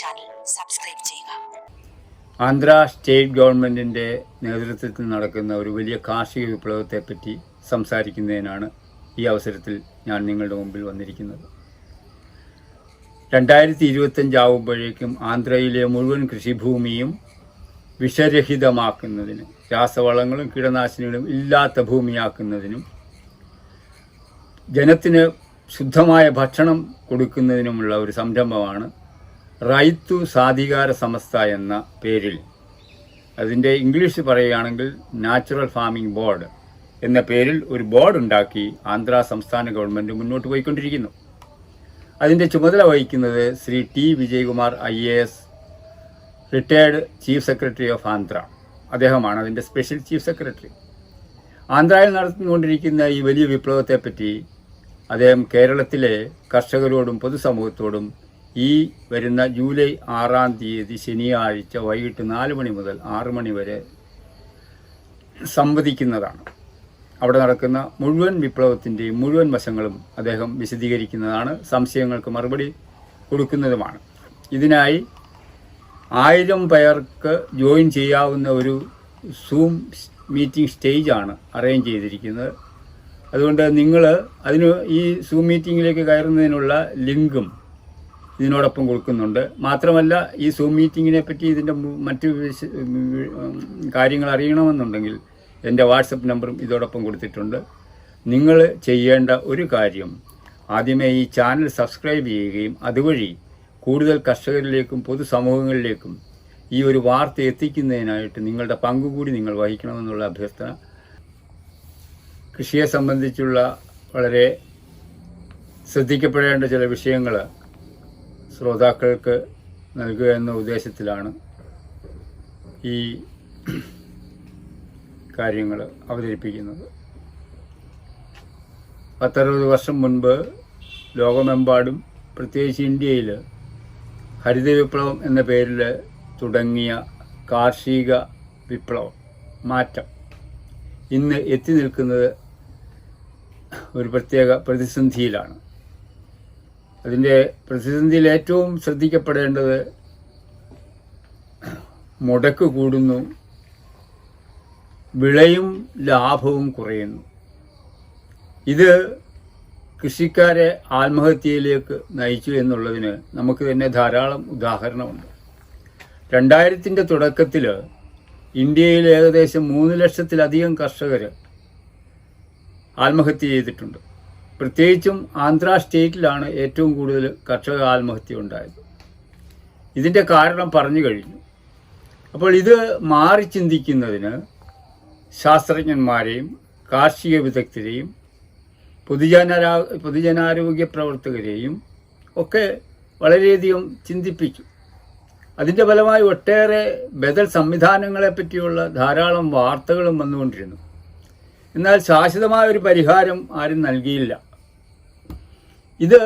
Channel subscribe ചെയ്യുക. Andhra state ഗവൺമെന്റിന്റെ നേതൃത്വത്തിൽ നടക്കുന്ന ഒരു വലിയ കാർഷിക വിപ്ലവത്തെ പറ്റി സംസാരിക്കുന്നതിനാണ് ഈ അവസരത്തിൽ ഞാൻ നിങ്ങളുടെ മുമ്പിൽ വന്നിരിക്കുന്നത്. രണ്ടായിരത്തി ഇരുപത്തഞ്ചാവുമ്പോഴേക്കും ആന്ധ്രയിലെ മുഴുവൻ കൃഷിഭൂമിയും വിഷരഹിതമാക്കുന്നതിന് രാസവളങ്ങളും കീടനാശിനികളും ഇല്ലാത്ത ഭൂമിയാക്കുന്നതിനും ജനത്തിന് ശുദ്ധമായ ഭക്ഷണം കൊടുക്കുന്നതിനുമുള്ള ഒരു സംരംഭമാണ് റൈത്തു സാധികാര സമസ്ത എന്ന പേരിൽ. അതിന്റെ ഇംഗ്ലീഷ് പറയുകയാണെങ്കിൽ നാച്ചുറൽ ഫാമിംഗ് ബോർഡ് എന്ന പേരിൽ ഒരു ബോർഡ് ഉണ്ടാക്കി ആന്ധ്ര സംസ്ഥാന ഗവൺമെന്റ് മുന്നോട്ട് പോയിക്കൊണ്ടിരിക്കുന്നു. അതിന്റെ ചുമതല വഹിക്കുന്നത് Shri T Vijayakumar I A S retired chief secretary of Andhra. അദ്ദേഹമാണ് അതിന്റെ സ്പെഷ്യൽ ചീഫ് സെക്രട്ടറി. ആന്ധ്രയിൽ നടത്തിക്കൊണ്ടിരിക്കുന്ന ഈ വലിയ വിപ്ലവത്തെപ്പറ്റി അദ്ദേഹം കേരളത്തിലെ കർഷകരോടും പൊതുസമൂഹത്തോടും ഈ വരുന്ന ജൂലൈ ആറാം തീയതി ശനിയാഴ്ച വൈകിട്ട് നാല് മണി മുതൽ ആറ് മണി വരെ സംവദിക്കുന്നതാണ്. അവിടെ നടക്കുന്ന മുഴുവൻ വിപ്ലവത്തിന്റെയും മുഴുവൻ വശങ്ങളും അദ്ദേഹം വിശദീകരിക്കുന്നതാണ്. സംശയങ്ങൾക്ക് മറുപടി കൊടുക്കുന്നതുമാണ്. ഇതിനായി ആയിരം പേർക്ക് ജോയിൻ ചെയ്യാവുന്ന ഒരു സൂം മീറ്റിംഗ് സ്റ്റേജാണ് അറേഞ്ച് ചെയ്തിരിക്കുന്നത്. അതുകൊണ്ട് നിങ്ങൾ അതിന് ഈ സൂം മീറ്റിങ്ങിലേക്ക് കയറുന്നതിനുള്ള ലിങ്കും ഇതിനോടൊപ്പം കൊടുക്കുന്നുണ്ട്. മാത്രമല്ല ഈ സൂം മീറ്റിങ്ങിനെ പറ്റി ഇതിന്റെ മറ്റു കാര്യങ്ങൾ അറിയണമെന്നുണ്ടെങ്കിൽ എന്റെ വാട്സപ്പ് നമ്പറും ഇതോടൊപ്പം കൊടുത്തിട്ടുണ്ട്. നിങ്ങൾ ചെയ്യേണ്ട ഒരു കാര്യം ആദ്യമേ ഈ ചാനൽ സബ്സ്ക്രൈബ് ചെയ്യുകയും അതുവഴി കൂടുതൽ കർഷകരിലേക്കും പൊതുസമൂഹങ്ങളിലേക്കും ഈ ഒരു വാർത്ത എത്തിക്കുന്നതിനായിട്ട് നിങ്ങളുടെ പങ്കുകൂടി നിങ്ങൾ വഹിക്കണമെന്നുള്ള അഭ്യർത്ഥന കൃഷിയെ സംബന്ധിച്ചുള്ള വളരെ ശ്രദ്ധിക്കപ്പെടേണ്ട ചില വിഷയങ്ങൾ ശ്രോതാക്കൾക്ക് നൽകുക എന്ന ഉദ്ദേശത്തിലാണ് ഈ കാര്യങ്ങൾ അവതരിപ്പിക്കുന്നത്. പത്തറുപത് വർഷം മുൻപ് ലോകമെമ്പാടും പ്രത്യേകിച്ച് ഇന്ത്യയിൽ ഹരിത വിപ്ലവം എന്ന പേരിൽ തുടങ്ങിയ കാർഷിക വിപ്ലവം മാറ്റം ഇന്ന് എത്തി നിൽക്കുന്നത് ഒരു പ്രത്യേക പ്രതിസന്ധിയിലാണ്. അതിന്റെ പ്രതിസന്ധിയിൽ ഏറ്റവും ശ്രദ്ധിക്കപ്പെടേണ്ടത് മുടക്ക് കൂടുന്നു വിളയും ലാഭവും കുറയുന്നു. ഇത് കൃഷിക്കാരെ ആത്മഹത്യയിലേക്ക് നയിച്ചു എന്നുള്ളതിന് നമുക്ക് തന്നെ ധാരാളം ഉദാഹരണമുണ്ട്. രണ്ടായിരത്തിന്റെ തുടക്കത്തിൽ ഇന്ത്യയിൽ ഏകദേശം മൂന്ന് ലക്ഷത്തിലധികം കർഷകർ ആത്മഹത്യ ചെയ്തിട്ടുണ്ട്. പ്രത്യേകിച്ചും ആന്ധ്ര സ്റ്റേറ്റിലാണ് ഏറ്റവും കൂടുതൽ കർഷക ആത്മഹത്യ ഉണ്ടായത്. ഇതിന്റെ കാരണം പറഞ്ഞു കഴിഞ്ഞു. അപ്പോൾ ഇത് മാറി ചിന്തിക്കുന്നതിന് ശാസ്ത്രജ്ഞന്മാരെയും കാർഷിക വിദഗ്ധരെയും പൊതുജനാ പൊതുജനാരോഗ്യ പ്രവർത്തകരെയും ഒക്കെ വളരെയധികം ചിന്തിപ്പിച്ചു. അതിന്റെ ഫലമായി ഒട്ടേറെ ബദൽ സംവിധാനങ്ങളെ പറ്റിയുള്ള ധാരാളം വാർത്തകളും വന്നുകൊണ്ടിരുന്നു. എന്നാൽ ശാശ്വതമായ ഒരു പരിഹാരം ആരും നൽകിയില്ല. ഇത്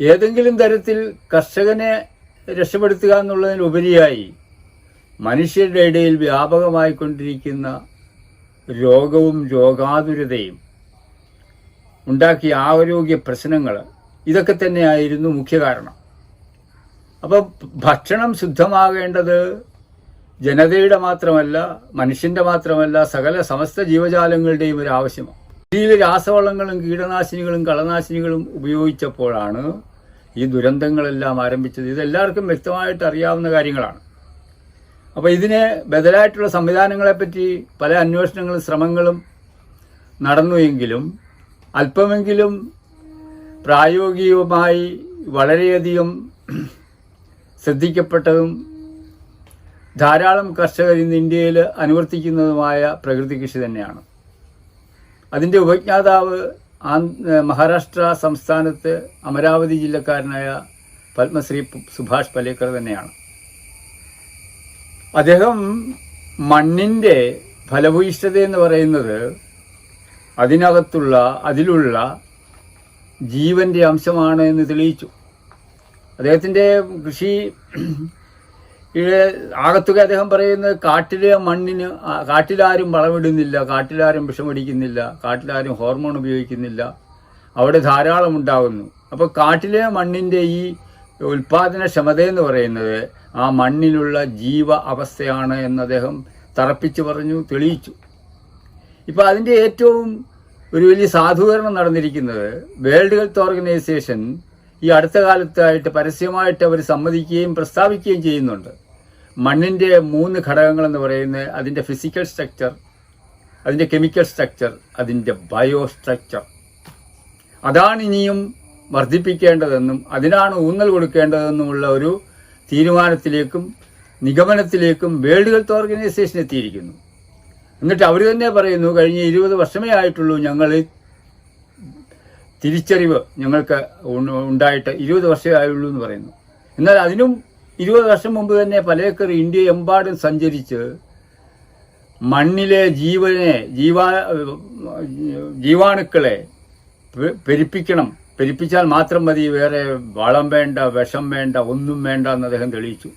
ഏതെങ്കിലും തരത്തിൽ കർഷകനെ രക്ഷപ്പെടുത്തുക എന്നുള്ളതിനുപരിയായി മനുഷ്യരുടെ ഇടയിൽ വ്യാപകമായിക്കൊണ്ടിരിക്കുന്ന രോഗവും രോഗാതുരതയും ഉണ്ടാക്കിയ ആരോഗ്യ പ്രശ്നങ്ങൾ ഇതൊക്കെ തന്നെയായിരുന്നു മുഖ്യ കാരണം. അപ്പം ഭക്ഷണം ശുദ്ധമാകേണ്ടത് ജനതയുടെ മാത്രമല്ല മനുഷ്യന്റെ മാത്രമല്ല സകല സമസ്ത ജീവജാലങ്ങളുടെയും ഒരു ആവശ്യമാണ്. ഇന്ത്യയിൽ രാസവളങ്ങളും കീടനാശിനികളും കളനാശിനികളും ഉപയോഗിച്ചപ്പോഴാണ് ഈ ദുരന്തങ്ങളെല്ലാം ആരംഭിച്ചത്. ഇതെല്ലാവർക്കും വ്യക്തമായിട്ട് അറിയാവുന്ന കാര്യങ്ങളാണ്. അപ്പോൾ ഇതിന് ബദലായിട്ടുള്ള സംവിധാനങ്ങളെപ്പറ്റി പല അന്വേഷണങ്ങളും ശ്രമങ്ങളും നടന്നുവെങ്കിലും അല്പമെങ്കിലും പ്രായോഗികമായി വളരെയധികം ശ്രദ്ധിക്കപ്പെട്ടതും ധാരാളം കർഷകർ ഇന്ന് ഇന്ത്യയിൽ അനുവർത്തിക്കുന്നതുമായ പ്രകൃതി കൃഷി തന്നെയാണ്. അതിന്റെ ഉപജ്ഞാതാവ് മഹാരാഷ്ട്ര സംസ്ഥാനത്ത് അമരാവതി ജില്ലക്കാരനായ പത്മശ്രീ സുഭാഷ് പലേക്കർ തന്നെയാണ്. അദ്ദേഹം മണ്ണിന്റെ ഫലഭൂയിഷ്ഠത എന്ന് പറയുന്നത് അതിനകത്തുള്ള അതിലുള്ള ജീവന്റെ അംശമാണ് എന്ന് തെളിയിച്ചു. അദ്ദേഹത്തിന്റെ കൃഷി ആകത്തുക അദ്ദേഹം പറയുന്നത് കാട്ടിലെ മണ്ണിന് കാട്ടിലാരും വളമിടുന്നില്ല കാട്ടിലാരും വിഷമടിക്കുന്നില്ല കാട്ടിലാരും ഹോർമോൺ ഉപയോഗിക്കുന്നില്ല. അവിടെ ധാരാളം ഉണ്ടാകുന്നു അപ്പോൾ കാട്ടിലെ മണ്ണിന്റെ ഈ ഉൽപാദനക്ഷമത എന്ന് പറയുന്നത് ആ മണ്ണിലുള്ള ജീവ അവസ്ഥയാണ് എന്ന് അദ്ദേഹം തറപ്പിച്ച് പറഞ്ഞു തെളിയിച്ചു. ഇപ്പോൾ അതിന്റെ ഏറ്റവും ഒരു വലിയ സാധൂകരണം നടന്നിരിക്കുന്നത് വേൾഡ് ഹെൽത്ത് ഓർഗനൈസേഷൻ ഈ അടുത്ത കാലത്തായിട്ട് പരസ്യമായിട്ട് അവർ സമ്മതിക്കുകയും പ്രസ്താവിക്കുകയും ചെയ്യുന്നുണ്ട്. മണ്ണിന്റെ മൂന്ന് ഘടകങ്ങൾ എന്ന് പറയുന്നത് അതിന്റെ ഫിസിക്കൽ സ്ട്രക്ചർ അതിന്റെ കെമിക്കൽ സ്ട്രക്ചർ അതിന്റെ ബയോ സ്ട്രക്ചർ അതാണ് ഇനിയും വർദ്ധിപ്പിക്കേണ്ടതെന്നും അതിനാണ് ഊന്നൽ കൊടുക്കേണ്ടതെന്നുമുള്ള ഒരു തീരുമാനത്തിലേക്കും നിഗമനത്തിലേക്കും വേൾഡ് ഹെൽത്ത് ഓർഗനൈസേഷൻ എത്തിയിരിക്കുന്നു. എന്നിട്ട് അവർ തന്നെ പറയുന്നു കഴിഞ്ഞ ഇരുപത് വർഷമേ ആയിട്ടുള്ളൂ ഞങ്ങൾ തിരിച്ചറിവ് ഞങ്ങൾക്ക് ഉണ്ടായിട്ട് ഇരുപത് വർഷമേ ആയുള്ളൂ എന്ന് പറയുന്നു. എന്നാൽ അതിനും ഇരുപത് വർഷം മുമ്പ് തന്നെ പലേക്കർ ഇന്ത്യ എമ്പാടും സഞ്ചരിച്ച് മണ്ണിലെ ജീവനെ ജീവാ ജീവാണുക്കളെ പെരുപ്പിക്കണം. പെരുപ്പിച്ചാൽ മാത്രം മതി വേറെ വളം വേണ്ട വിഷം വേണ്ട ഒന്നും വേണ്ട എന്ന് അദ്ദേഹം തെളിയിച്ചു.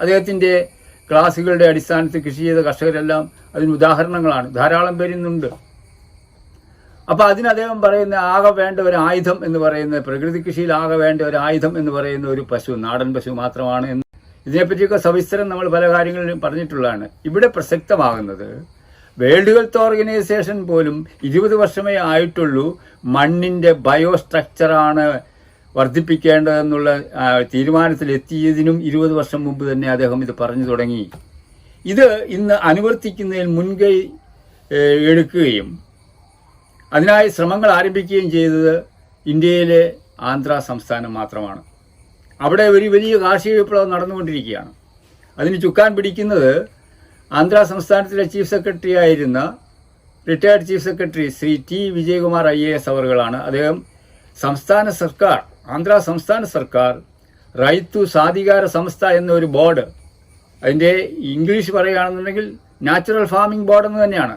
അദ്ദേഹത്തിന്റെ ക്ലാസ്സുകളുടെ അടിസ്ഥാനത്തിൽ കൃഷി ചെയ്ത കർഷകരെല്ലാം അതിന് ഉദാഹരണങ്ങളാണ്. ധാരാളം പേരിന്നുണ്ട്. അപ്പോൾ അതിന് അദ്ദേഹം പറയുന്ന ആകെ വേണ്ട ഒരു ആയുധം എന്ന് പറയുന്ന പ്രകൃതി കൃഷിയിൽ ആകെ വേണ്ട ഒരു ആയുധം എന്ന് പറയുന്ന ഒരു പശു നാടൻ പശു മാത്രമാണ് എന്ന് ഇതിനെപ്പറ്റിയൊക്കെ സവിസ്തരം നമ്മൾ പല കാര്യങ്ങളിലും പറഞ്ഞിട്ടുള്ളതാണ്. ഇവിടെ പ്രസക്തമാകുന്നത് വേൾഡ് ഹെൽത്ത് ഓർഗനൈസേഷൻ പോലും ഇരുപത് വർഷമേ ആയിട്ടുള്ളൂ മണ്ണിന്റെ ബയോ സ്ട്രക്ചറാണ് വർദ്ധിപ്പിക്കേണ്ടതെന്നുള്ള തീരുമാനത്തിലെത്തിയതിനും ഇരുപത് വർഷം മുമ്പ് തന്നെ അദ്ദേഹം ഇത് പറഞ്ഞു തുടങ്ങി. ഇത് ഇന്ന് അനുവർത്തിക്കുന്നതിൽ മുൻകൈ എടുക്കുകയും അതിനായി ശ്രമങ്ങൾ ആരംഭിക്കുകയും ചെയ്തത് ഇന്ത്യയിലെ ആന്ധ്ര സംസ്ഥാനം മാത്രമാണ്. അവിടെ ഒരു വലിയ കാർഷിക വിപ്ലവം നടന്നുകൊണ്ടിരിക്കുകയാണ്. അതിന് ചുക്കാൻ പിടിക്കുന്നത് ആന്ധ്ര സംസ്ഥാനത്തിലെ ചീഫ് സെക്രട്ടറി ആയിരുന്ന retired chief secretary Shri T Vijayakumar I A S അവറുകളാണ്. അദ്ദേഹം സംസ്ഥാന സർക്കാർ ആന്ധ്ര സംസ്ഥാന സർക്കാർ റൈത്തു സാധികാര സംസ്ഥ എന്നൊരു ബോർഡ് അതിന്റെ ഇംഗ്ലീഷ് പറയുകയാണെന്നുണ്ടെങ്കിൽ നാച്ചുറൽ ഫാമിംഗ് ബോർഡ് എന്ന് തന്നെയാണ്.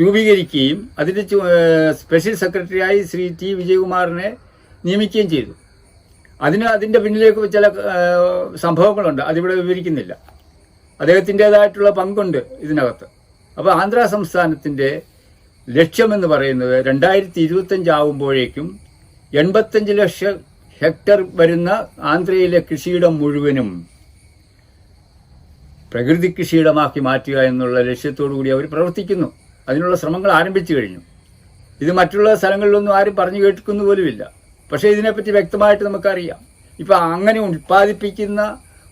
രൂപീകരിക്കുകയും അതിന്റെ സ്പെഷ്യൽ സെക്രട്ടറിയായി ശ്രീ ടി വിജയകുമാറിനെ നിയമിക്കുകയും ചെയ്തു. അതിന് അതിന്റെ പിന്നിലേക്ക് ചില സംഭവങ്ങളുണ്ട്. അതിവിടെ വിവരിക്കുന്നില്ല. അദ്ദേഹത്തിന്റെതായിട്ടുള്ള പങ്കുണ്ട് ഇതിനകത്ത്. അപ്പോൾ ആന്ധ്ര സംസ്ഥാനത്തിന്റെ ലക്ഷ്യമെന്ന് പറയുന്നത് രണ്ടായിരത്തി ഇരുപത്തഞ്ച് ആവുമ്പോഴേക്കും എൺപത്തഞ്ച് ലക്ഷം ഹെക്ടർ വരുന്ന ആന്ധ്രയിലെ കൃഷിയിടം മുഴുവനും പ്രകൃതി കൃഷിയിടമാക്കി മാറ്റുക എന്നുള്ള ലക്ഷ്യത്തോടു കൂടി അവർ പ്രവർത്തിക്കുന്നു. അതിനുള്ള ശ്രമങ്ങൾ ആരംഭിച്ചു കഴിഞ്ഞു. ഇത് മറ്റുള്ള സ്ഥലങ്ങളിലൊന്നും ആരും പറഞ്ഞു കേൾക്കുന്നു പോലുമില്ല. പക്ഷേ ഇതിനെപ്പറ്റി വ്യക്തമായിട്ട് നമുക്കറിയാം. ഇപ്പം അങ്ങനെ ഉൽപ്പാദിപ്പിക്കുന്ന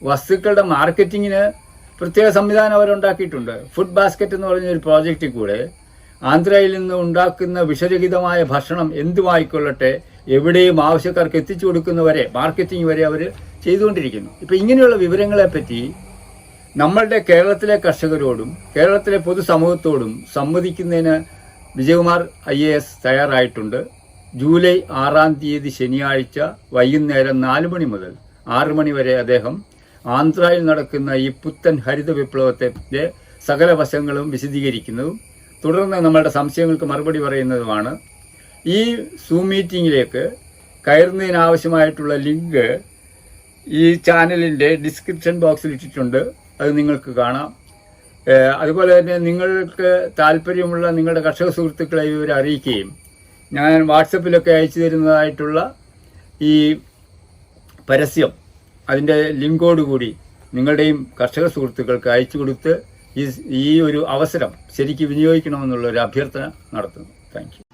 വസ്തുക്കളുടെ മാർക്കറ്റിങ്ങിന് പ്രത്യേക സംവിധാനം അവരുണ്ടാക്കിയിട്ടുണ്ട്. ഫുഡ് ബാസ്ക്കറ്റ് എന്ന് പറഞ്ഞ ഒരു പ്രോജക്റ്റിൽ കൂടെ ആന്ധ്രയിൽ നിന്ന് ഉണ്ടാക്കുന്ന വിഷരഹിതമായ ഭക്ഷണം എന്തുമായിക്കൊള്ളട്ടെ എവിടെയും ആവശ്യക്കാർക്ക് എത്തിച്ചു കൊടുക്കുന്നവരെ മാർക്കറ്റിംഗ് വരെ അവർ ചെയ്തുകൊണ്ടിരിക്കുന്നു. ഇപ്പം ഇങ്ങനെയുള്ള വിവരങ്ങളെപ്പറ്റി നമ്മളുടെ കേരളത്തിലെ കർഷകരോടും കേരളത്തിലെ പൊതുസമൂഹത്തോടും സംവദിക്കുന്നതിന് വിജയകുമാർ ഐ എ എസ് തയ്യാറായിട്ടുണ്ട്. ജൂലൈ ആറാം തീയതി ശനിയാഴ്ച വൈകുന്നേരം നാല് മണി മുതൽ ആറ് മണി വരെ അദ്ദേഹം ആന്ധ്രയിൽ നടക്കുന്ന ഈ പുത്തൻ ഹരിത വിപ്ലവത്തിന്റെ സകല വശങ്ങളും വിശദീകരിക്കുന്നതും തുടർന്ന് നമ്മളുടെ സംശയങ്ങൾക്ക് മറുപടി പറയുന്നതുമാണ് ഈ സൂം മീറ്റിംഗിലേക്ക് കയറുന്നതിനാവശ്യമായിട്ടുള്ള ലിങ്ക് ഈ ചാനലിന്റെ ഡിസ്ക്രിപ്ഷൻ ബോക്സിൽ ഇട്ടിട്ടുണ്ട്. അത് നിങ്ങൾക്ക് കാണാം. അതുപോലെ തന്നെ നിങ്ങൾക്ക് താല്പര്യമുള്ള നിങ്ങളുടെ കർഷക സുഹൃത്തുക്കളെ ഇവർ അറിയിക്കുകയും ഞാൻ വാട്സപ്പിലൊക്കെ അയച്ചു തരുന്നതായിട്ടുള്ള ഈ പരസ്യം അതിന്റെ ലിങ്കോടുകൂടി നിങ്ങളുടെയും കർഷക സുഹൃത്തുക്കൾക്ക് അയച്ചു കൊടുത്ത് ഈ ഒരു അവസരം ശരിക്ക് വിനിയോഗിക്കണമെന്നുള്ള ഒരു അഭ്യർത്ഥന നടത്തുന്നു. താങ്ക്